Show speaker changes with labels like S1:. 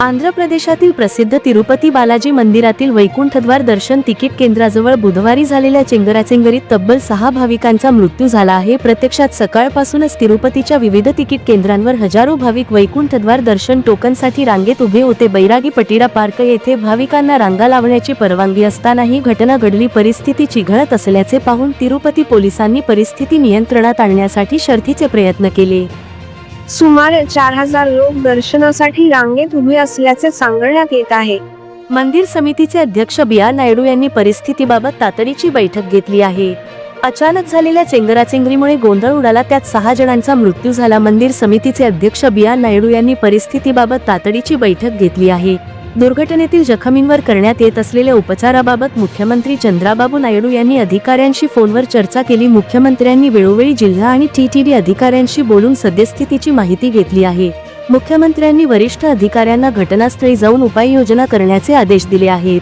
S1: आंध्र प्रदेशातील प्रसिद्ध तिरुपती बालाजी मंदिरातील वैकुंठद्वार दर्शन तिकीट केंद्राजवळ बुधवारी झालेल्या चेंगराचेंगरीत तब्बल सहा भाविकांचा मृत्यू झाला आहे. प्रत्यक्षात सकाळपासूनच तिरुपतीच्या विविध तिकीट केंद्रांवर हजारो भाविक वैकुंठद्वार दर्शन टोकनसाठी रांगेत उभे होते. बैरागी पटिडा पार्क येथे भाविकांना रांगा लावण्याची परवानगी असतानाही घटना घडली. परिस्थिती चिघळत असल्याचे पाहून तिरुपती पोलिसांनी परिस्थिती नियंत्रणात आणण्यासाठी शर्थीचे प्रयत्न केले.
S2: सुमारे चार हजार लोक दर्शनासाठी रांगेत उभे असल्याचे सांगण्यात येत आहे.
S1: मंदिर समितीचे अध्यक्ष बी आर नायडू यांनी परिस्थितीबाबत तातडीची बैठक घेतली आहे. अचानक झालेल्या चेंगराचेंगरीमुळे गोंधळ उडाला त्यात सहा जणांचा मृत्यू झाला. मंदिर समितीचे अध्यक्ष बी आर नायडू यांनी परिस्थितीबाबत तातडीची बैठक घेतली आहे. दुर्घटनेतील जखमींवर करण्यात येत असलेल्या उपचाराबाबत मुख्यमंत्री चंद्राबाबू नायडू यांनी अधिकाऱ्यांशी फोनवर चर्चा केली. मुख्यमंत्र्यांनी वेळोवेळी जिल्हा आणि टीटीडी अधिकाऱ्यांशी बोलून सद्यस्थितीची माहिती घेतली आहे. मुख्यमंत्र्यांनी वरिष्ठ अधिकाऱ्यांना घटनास्थळी जाऊन उपाययोजना करण्याचे आदेश दिले आहेत.